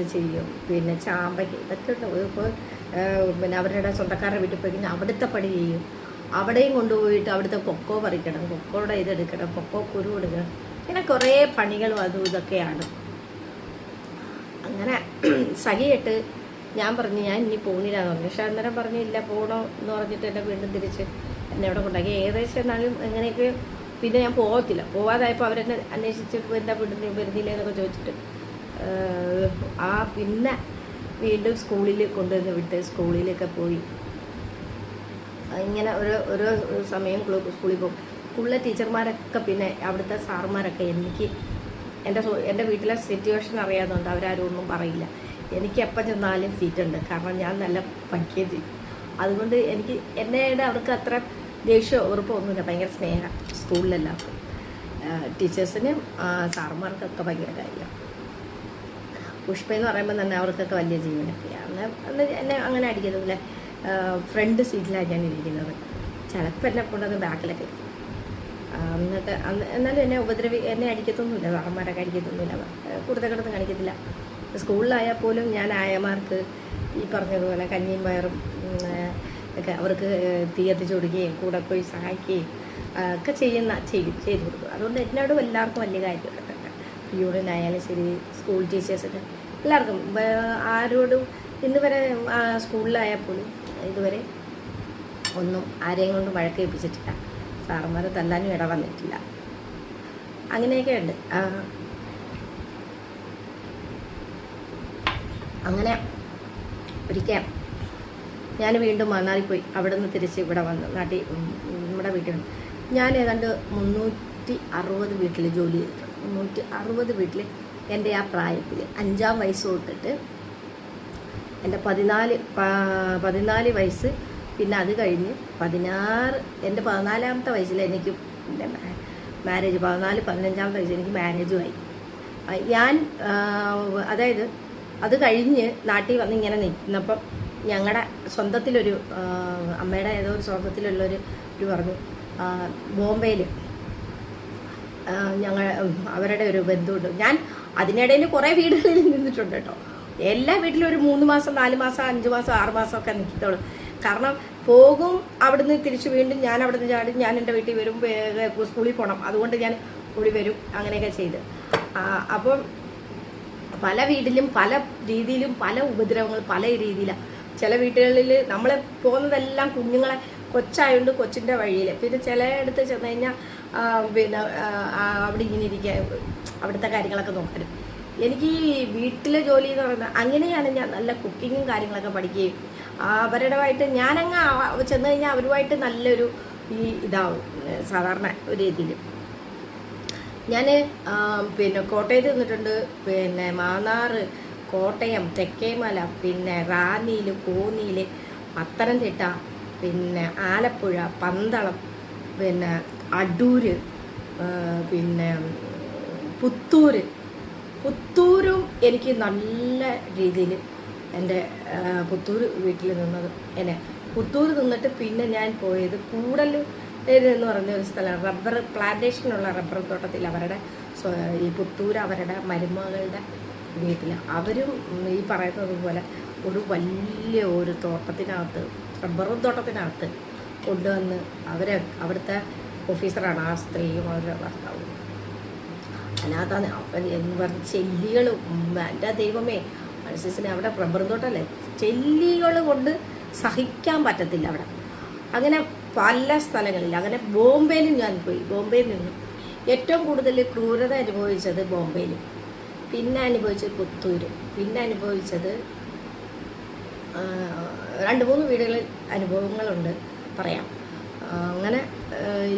ഇത് ചെയ്യും. പിന്നെ ചാമ്പയ്ക്ക് ഇതൊക്കെ ഇപ്പോൾ പിന്നെ അവരുടെ സ്വന്തക്കാരുടെ വീട്ടിൽ പോയി കഴിഞ്ഞാൽ അവിടുത്തെ പണി ചെയ്യും. അവിടെയും കൊണ്ടുപോയിട്ട് അവിടുത്തെ കൊക്കോ പറിക്കണം കൊക്കോയുടെ ഇതെടുക്കണം കൊക്കോ കുരു എടുക്കണം. ഇങ്ങനെ കുറേ പണികളും അതും ഇതൊക്കെയാണ്. അങ്ങനെ സഹിയിട്ട് ഞാൻ പറഞ്ഞു ഞാൻ ഇനി പോണില്ലാന്ന് പറഞ്ഞു. പക്ഷെ അന്നേരം പറഞ്ഞു ഇല്ല പോകണോ എന്ന് പറഞ്ഞിട്ട് എന്നെ വീണ്ടും തിരിച്ച് എന്നെ അവിടെ കൊണ്ടാക്കി ഏകദേശം എന്നാലും എങ്ങനെയൊക്കെ പിന്നെ ഞാൻ പോകത്തില്ല പോവാതായപ്പോൾ അവരെന്നെ അന്വേഷിച്ചിട്ട് എന്താ വീണ്ടും വരുന്നില്ല എന്നൊക്കെ ചോദിച്ചിട്ട് ആ പിന്നെ വീണ്ടും സ്കൂളിൽ കൊണ്ടുവന്ന് വിട്ട് സ്കൂളിലൊക്കെ പോയി. ഇങ്ങനെ ഒരു ഓരോ സമയം സ്കൂളിൽ പോകും. സ്കൂളിലെ ടീച്ചർമാരൊക്കെ പിന്നെ അവിടുത്തെ സാറുമാരൊക്കെ എനിക്ക് എന്റെ എന്റെ വീട്ടിലെ സിറ്റുവേഷൻ അറിയാതുകൊണ്ട് അവരാരും ഒന്നും പറയില്ല. എനിക്ക് എപ്പം ചെന്നാലും സീറ്റുണ്ട്. കാരണം ഞാൻ നല്ല പഠിക്കുകയും അതുകൊണ്ട് എനിക്ക് എന്നയുടെ അവർക്ക് അത്ര ദേഷ്യമോ ഉറപ്പോ ഒന്നുമില്ല. ഭയങ്കര സ്നേഹം സ്കൂളിലെല്ലാവർക്കും. ടീച്ചേഴ്സിനും സാറുമാർക്കൊക്കെ ഭയങ്കര കാര്യമാണ് പുഷ്പ എന്ന് പറയുമ്പോൾ തന്നെ അവർക്കൊക്കെ വലിയ ജീവനൊക്കെയാണ്. അന്ന് എന്നെ അങ്ങനെ അടിക്കത്തില്ല ഫ്രണ്ട് സീറ്റിലാണ് ഞാൻ ഇരിക്കുന്നത്. ചിലപ്പോൾ എന്നെ കൊണ്ടത് ബാക്കിലൊക്കെ എന്നിട്ട് എന്നാലും എന്നെ ഉപദ്രവി എന്നെ അടിക്കത്തൊന്നുമില്ല. സാറന്മാരൊക്കെ അടിക്കത്തൊന്നുമില്ല. കൂടുതലൊന്നും കാണിക്കത്തില്ല. സ്കൂളിലായാൽ പോലും ഞാൻ ആയമാർക്ക് ഈ പറഞ്ഞതുപോലെ കഞ്ഞിയും പയറും ഒക്കെ അവർക്ക് തീ കത്തിച്ച് കൊടുക്കുകയും കൂടെ പോയി സഹായിക്കുകയും ഒക്കെ ചെയ്യുന്ന ചെയ്യും ചെയ്തു കൊടുക്കും. അതുകൊണ്ട് എന്നോടും എല്ലാവർക്കും വലിയ കാര്യമൊക്കെ യൂണിയൻ യൂണിയനായാലും ശരി സ്കൂൾ ടീച്ചേഴ്സൊക്കെ എല്ലാവർക്കും ആരോടും ഇന്ന് വരെ സ്കൂളിലായാൽ പോലും ഇതുവരെ ഒന്നും ആരെയും കൊണ്ട് വഴക്ക് ഏൽപ്പിച്ചിട്ടില്ല. സാറന്മാരെ തല്ലാനും ഇട വന്നിട്ടില്ല. അങ്ങനെയൊക്കെ ഉണ്ട്. അങ്ങനെ ഒരിക്കൽ ഞാൻ വീണ്ടും മണ്ണാറി പോയി അവിടെ നിന്ന് തിരിച്ച് ഇവിടെ വന്ന് നാട്ടിൽ നമ്മുടെ വീട്ടിൽ ഞാൻ ഏതാണ്ട് മുന്നൂറ്റി അറുപത് വീട്ടിൽ ജോലി ചെയ്തിട്ടുണ്ട്. മുന്നൂറ്റി അറുപത് വീട്ടിൽ എന്റെ ആ പ്രായത്തിൽ അഞ്ചാം വയസ്സ് തൊട്ടിട്ട് എന്റെ പതിനാല് പതിനാല് വയസ്സ് പിന്നെ അത് കഴിഞ്ഞ് പതിനാറ് എന്റെ പതിനാലാമത്തെ വയസ്സിൽ എനിക്ക് എന്റെ മാരേജ് പതിനാല് പതിനഞ്ചാമത്തെ വയസ്സിൽ എനിക്ക് മാരേജുമായി. ഞാൻ അതായത് അത് കഴിഞ്ഞ് നാട്ടിൽ വന്ന് ഇങ്ങനെ നിന്നപ്പം ഞങ്ങളുടെ സ്വന്തത്തിലൊരു അമ്മയുടെ ഏതോ ഒരു സ്വന്തത്തിലുള്ളൊരു ഒരു പറഞ്ഞു ബോംബെയിൽ ഞങ്ങൾ അവരുടെ ഒരു ബന്ധുണ്ട്. ഞാൻ അതിനിടയിൽ കുറേ വീടുകളിൽ നിന്നിട്ടുണ്ട് കേട്ടോ. എല്ലാ വീട്ടിലും ഒരു മൂന്ന് മാസം നാല് മാസം അഞ്ച് മാസം ആറ് മാസം ഒക്കെ നിൽക്കത്തുള്ളൂ കാരണം പോകും അവിടുന്ന് തിരിച്ച് വീണ്ടും ഞാൻ അവിടുന്ന് ചാടി ഞാൻ എന്റെ വീട്ടിൽ വരും സ്കൂളിൽ പോകണം അതുകൊണ്ട് ഞാൻ കൂടി വരും അങ്ങനെയൊക്കെ ചെയ്ത്. അപ്പം പല വീട്ടിലും പല രീതിയിലും പല ഉപദ്രവങ്ങൾ പല രീതിയിലാണ് ചില വീടുകളിൽ നമ്മൾ പോകുന്നതെല്ലാം കുഞ്ഞുങ്ങളെ കൊച്ചായതുകൊണ്ട് കൊച്ചിന്റെ വഴിയിൽ പിന്നെ ചിലയിടത്ത് ചെന്ന് കഴിഞ്ഞാൽ പിന്നെ അവിടെ ഇങ്ങനെ ഇരിക്കുക അവിടുത്തെ കാര്യങ്ങളൊക്കെ നോക്കരുത് എനിക്ക് വീട്ടിലെ ജോലി എന്ന് പറയുന്നത് അങ്ങനെയാണ് ഞാൻ നല്ല കുക്കിങ്ങും കാര്യങ്ങളൊക്കെ പഠിക്കുകയും അവരുടെവായിട്ട് ഞാനങ്ങ് ചെന്ന് കഴിഞ്ഞാൽ അവരുമായിട്ട് നല്ലൊരു ഈ ഇതാവും സാധാരണ ഒരു രീതിയിൽ ഞാൻ പിന്നെ കോട്ടയത്ത് നിന്നിട്ടുണ്ട് പിന്നെ മാന്നാറ് കോട്ടയം തെക്കേമല പിന്നെ റാന്നിയിൽ കോന്നിയിൽ പത്തനംതിട്ട പിന്നെ ആലപ്പുഴ പന്തളം പിന്നെ അടൂര് പിന്നെ പുത്തൂർ പുത്തൂരും എനിക്ക് നല്ല രീതിയിൽ എന്റെ പുത്തൂർ വീട്ടിൽ നിന്നത് എന്നെ. പുത്തൂർ നിന്നിട്ട് പിന്നെ ഞാൻ പോയത് കൂടൽ എന്ന് പറഞ്ഞ ഒരു സ്ഥലം റബ്ബർ പ്ലാന്റേഷനുള്ള റബ്ബർ തോട്ടത്തിൽ അവരുടെ ഈ പുത്തൂർ അവരുടെ മരുമകളുടെ വീട്ടിൽ. അവരും ഈ പറയുന്നത് പോലെ ഒരു വലിയ ഒരു തോട്ടത്തിനകത്ത് റബ്ബറും തോട്ടത്തിനകത്ത് കൊണ്ടുവന്ന് അവരെ അവിടുത്തെ ഓഫീസറാണ് ആ സ്ത്രീയും അവരുടെ ഭർത്താവും. അല്ലാതെ പറഞ്ഞ ചെല്ലികളും എന്റെ ദൈവമേ മനസ്സിനെ അവിടെ റബ്ബർ ചെല്ലികൾ കൊണ്ട് സഹിക്കാൻ പറ്റത്തില്ല അവിടെ. അങ്ങനെ പല സ്ഥലങ്ങളിൽ അങ്ങനെ ബോംബെയിലും ഞാൻ പോയി. ബോംബെയിൽ നിന്ന് ഏറ്റവും കൂടുതൽ ക്രൂരത അനുഭവിച്ചത് ബോംബെയിലും. പിന്നെ അനുഭവിച്ചത് പുത്തൂര്. പിന്നെ അനുഭവിച്ചത് രണ്ട് മൂന്ന് വീടുകളിൽ അനുഭവങ്ങളുണ്ട്. പറയാം. അങ്ങനെ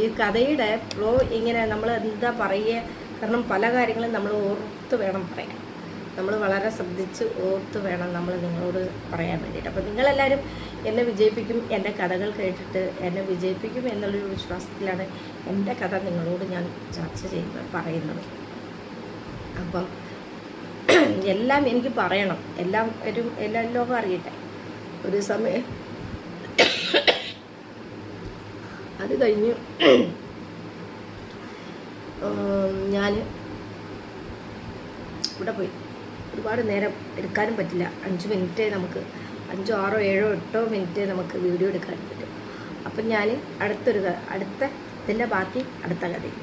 ഈ കഥയുടെ ഫ്ലോ ഇങ്ങനെ നമ്മൾ എന്താ പറയുക കാരണം പല കാര്യങ്ങളും നമ്മൾ ഓർത്ത് വേണം പറയാൻ. നമ്മൾ വളരെ ശ്രദ്ധിച്ച് ഓർത്ത് വേണം നമ്മൾ നിങ്ങളോട് പറയാൻ വേണ്ടിയിട്ട്. അപ്പോൾ നിങ്ങളെല്ലാവരും എന്നെ വിജയിപ്പിക്കും എന്റെ കഥകൾ കേട്ടിട്ട് എന്നെ വിജയിപ്പിക്കും എന്നുള്ളൊരു വിശ്വാസത്തിലാണ് എന്റെ കഥ നിങ്ങളോട് ഞാൻ ചർച്ച ചെയ്യുന്നത് പറയുന്നത്. അപ്പം എല്ലാം എനിക്ക് പറയണം. എല്ലാം ഒരു എല്ലാ ലോകം അറിയട്ടെ. ഒരു സമയം അത് കഴിഞ്ഞ് ഞാൻ ഇവിടെ പോയി. ഒരുപാട് നേരം എടുക്കാനും പറ്റില്ല. അഞ്ച് മിനിറ്റേ നമുക്ക് അഞ്ചോ ആറോ ഏഴോ എട്ടോ മിനിറ്റ് നമുക്ക് വീഡിയോ എടുക്കാൻ പറ്റും. അപ്പം ഞാൻ അടുത്തൊരു അടുത്ത ഇതിന്റെ ബാക്കി അടുത്ത കഥയിൽ